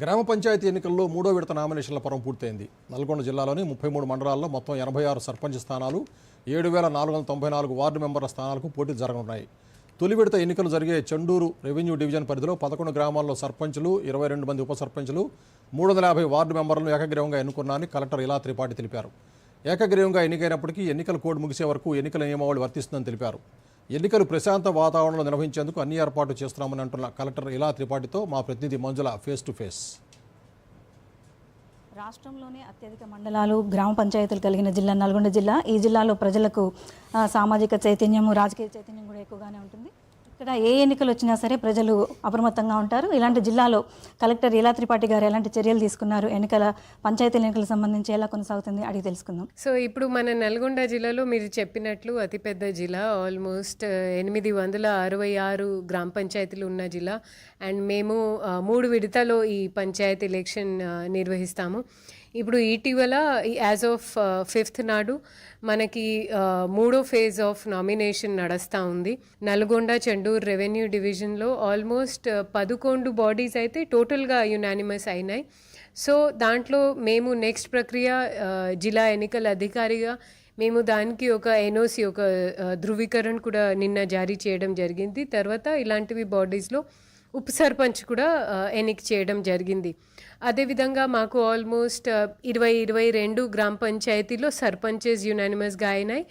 గ్రామ పంచాయతీ ఎన్నికల్లో మూడో విడత నామినేషన్ల పరం పూర్తయింది. నల్గొండ జిల్లాలోని ముప్పై మూడు మండలాల్లో మొత్తం ఎనభై ఆరు సర్పంచ్ స్థానాలు ఏడు వేల నాలుగు వందల తొంభై నాలుగు వార్డు మెంబర్ల స్థానాలకు పోటీ జరగనున్నాయి. తొలి విడత ఎన్నికలు జరిగే చండూరు రెవెన్యూ డివిజన్ పరిధిలో పదకొండు గ్రామాల్లో సర్పంచులు ఇరవై రెండు మంది ఉప సర్పంచులు మూడు వందల యాభై వార్డు మెంబర్లను ఏకగ్రీవంగా ఎన్నుకున్నారని కలెక్టర్ ఇలా త్రిపాఠి తెలిపారు. ఏకగ్రీవంగా ఎన్నికైనప్పటికీ ఎన్నికల కోడ్ ముగిసే వరకు ఎన్నికల నియమావళి వర్తిస్తుందని తెలిపారు. ఎన్నికలు ప్రశాంత వాతావరణంలో నిర్వహించేందుకు అన్ని ఏర్పాట్లు చేస్తున్నామని అంటున్న కలెక్టర్ ఇలా త్రిపాఠితో మా ప్రతినిధి మంజుల ఫేస్ టు ఫేస్. రాష్ట్రంలోనే అత్యధిక మండలాలు గ్రామ పంచాయతీలు కలిగిన జిల్లా నల్గొండ జిల్లా ఈ జిల్లాలో ప్రజలకు సామాజిక చైతన్యము రాజకీయ చైతన్యం కూడా ఎక్కువగానే ఉంటుంది. ఇక్కడ ఏ ఎన్నికలు వచ్చినా సరే ప్రజలు అప్రమత్తంగా ఉంటారు. ఇలాంటి జిల్లాలో కలెక్టర్ ఇలా త్రిపాఠి గారు ఎలాంటి చర్యలు తీసుకున్నారు? ఎన్నికల పంచాయతీ ఎన్నికలకు సంబంధించి ఎలా కొనసాగుతుంది? అడిగి తెలుసుకుందాం. సో ఇప్పుడు మన నల్గొండ జిల్లాలో మీరు చెప్పినట్లు అతిపెద్ద జిల్లా ఆల్మోస్ట్ ఎనిమిది వందల అరవై ఆరు గ్రామ పంచాయతీలు ఉన్న జిల్లా. అండ్ మేము మూడు విడతలో ఈ పంచాయతీ ఎలక్షన్ నిర్వహిస్తాము. ఇప్పుడు ఇటీవల యాజ్ ఆఫ్ ఫిఫ్త్ నాడు మనకి మూడో ఫేజ్ ఆఫ్ నామినేషన్ నడుస్తూ ఉంది. నల్గొండ చెండూరు రెవెన్యూ డివిజన్లో ఆల్మోస్ట్ పదకొండు బాడీస్ అయితే టోటల్గా యునానిమస్ అయినాయి. సో దాంట్లో మేము నెక్స్ట్ ప్రక్రియ జిల్లా ఎన్నికల అధికారిగా మేము దానికి ఒక ఎన్ఓసి ఒక ధృవీకరణ కూడా నిన్న జారీ చేయడం జరిగింది. తర్వాత ఇలాంటివి బాడీస్లో ఉప సర్పంచ్ కూడా ఎన్నిక చేయడం జరిగింది. అదేవిధంగా మాకు ఆల్మోస్ట్ ఇరవై ఇరవై రెండు గ్రామ పంచాయతీలో సర్పంచెస్ యునానిమస్గా అయినాయి.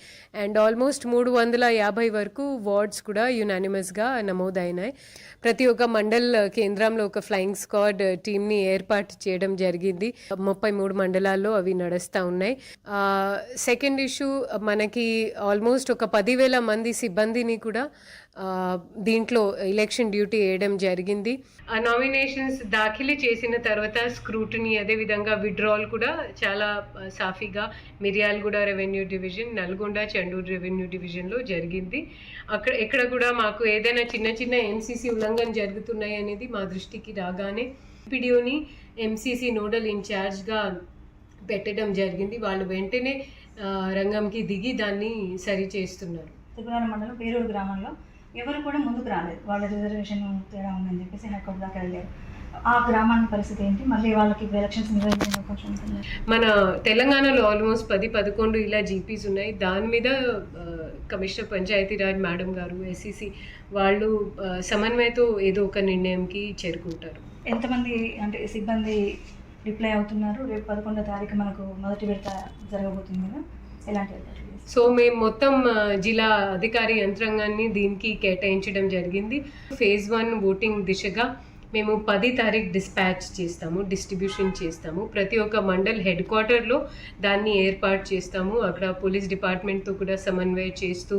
అండ్ ఆల్మోస్ట్ మూడు వందల యాభై వరకు వార్డ్స్ కూడా యునానిమస్గా నమోదైనాయి. ప్రతి ఒక్క మండల్ కేంద్రంలో ఒక ఫ్లయింగ్ స్క్వాడ్ టీమ్ని ఏర్పాటు చేయడం జరిగింది. ముప్పై మూడు మండలాల్లో అవి నడుస్తూ ఉన్నాయి. సెకండ్ ఇష్యూ మనకి ఆల్మోస్ట్ ఒక పదివేల మంది సిబ్బందిని కూడా దీంట్లో ఎలక్షన్ డ్యూటీ వేయడం జరిగింది ఆ నామినేషన్స్ దాఖిలు చేసిన తర్వాత స్క్రూటినీ అదేవిధంగా విడ్రాల్ కూడా చాలా సాఫీగా Miryalaguda revenue division Nalgonda Chandur revenue డివిజన్లో జరిగింది. అక్కడ ఎక్కడ కూడా మాకు ఏదైనా చిన్న చిన్న ఎంసీసీ ఉల్లంఘన జరుగుతున్నాయి అనేది మా దృష్టికి రాగానే పిడిఓని ఎంసీసీ నోడల్ ఇన్ఛార్జ్గా పెట్టడం జరిగింది. వాళ్ళు వెంటనే రంగంకి దిగి దాన్ని సరి చేస్తున్నారు. త్రిపురాల మండలం పేరూరు గ్రామంలో ఎవరు కూడా ముందుకు రాలేదు. వాళ్ళ రిజర్వేషన్ తేడా ఉందని చెప్పేసి అక్కడ దాకా వెళ్ళారు. ఆ గ్రామానికి పరిస్థితి ఏంటి? మళ్ళీ వాళ్ళకి ఎలక్షన్స్ నిర్వహించే అవకాశం ఉంటుంది? మన తెలంగాణలో ఆల్మోస్ట్ పది పదకొండు ఇలా జీపీస్ ఉన్నాయి. దాని మీద కమిషనర్ పంచాయతీరాజ్ మేడం గారు ఎస్సీసీ వాళ్ళు ఆ, సమన్వయతో ఏదో ఒక నిర్ణయంకి చేరుకుంటారు. ఎంతమంది అంటే సిబ్బంది రిప్లై అవుతున్నారు? రేపు పదకొండో తారీఖు మనకు మొదటి విడత జరగబోతుంది కదా? సో మేము మొత్తం జిల్లా అధికారి యంత్రాంగాన్ని దీనికి కేటాయించడం జరిగింది. ఫేజ్ వన్ ఓటింగ్ దిశగా మేము పది తారీఖు డిస్పాచ్ చేస్తాము డిస్ట్రిబ్యూషన్ చేస్తాము. ప్రతి ఒక్క మండల్ హెడ్ క్వార్టర్లో దాన్ని ఏర్పాటు చేస్తాము. అక్కడ పోలీస్ డిపార్ట్మెంట్తో కూడా సమన్వయం చేస్తూ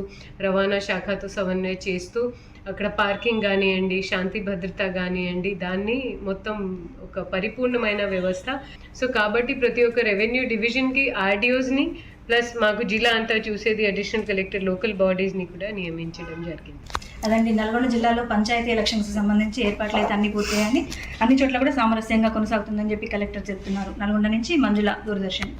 రవాణా శాఖతో సమన్వయం చేస్తూ అక్కడ పార్కింగ్ కానివ్వండి శాంతి భద్రత కానివ్వండి దాన్ని మొత్తం ఒక పరిపూర్ణమైన వ్యవస్థ. సో కాబట్టి ప్రతి ఒక్క రెవెన్యూ డివిజన్కి ఆర్డియోస్ని ప్లస్ మాకు జిల్లా అంతా చూసేది అడిషనల్ కలెక్టర్ లోకల్ బాడీస్ని కూడా నియమించడం జరిగింది. అదండి నల్గొండ జిల్లాలో పంచాయతీ ఎలక్షన్స్ సంబంధించి ఏర్పాట్లు అయితే అన్ని పూర్తయ్యాయని అన్ని చోట్ల కూడా సామరస్యంగా కొనసాగుతుందని చెప్పి కలెక్టర్ చెప్తున్నారు. నల్గొండ నుంచి మంజుల దూరదర్శన్.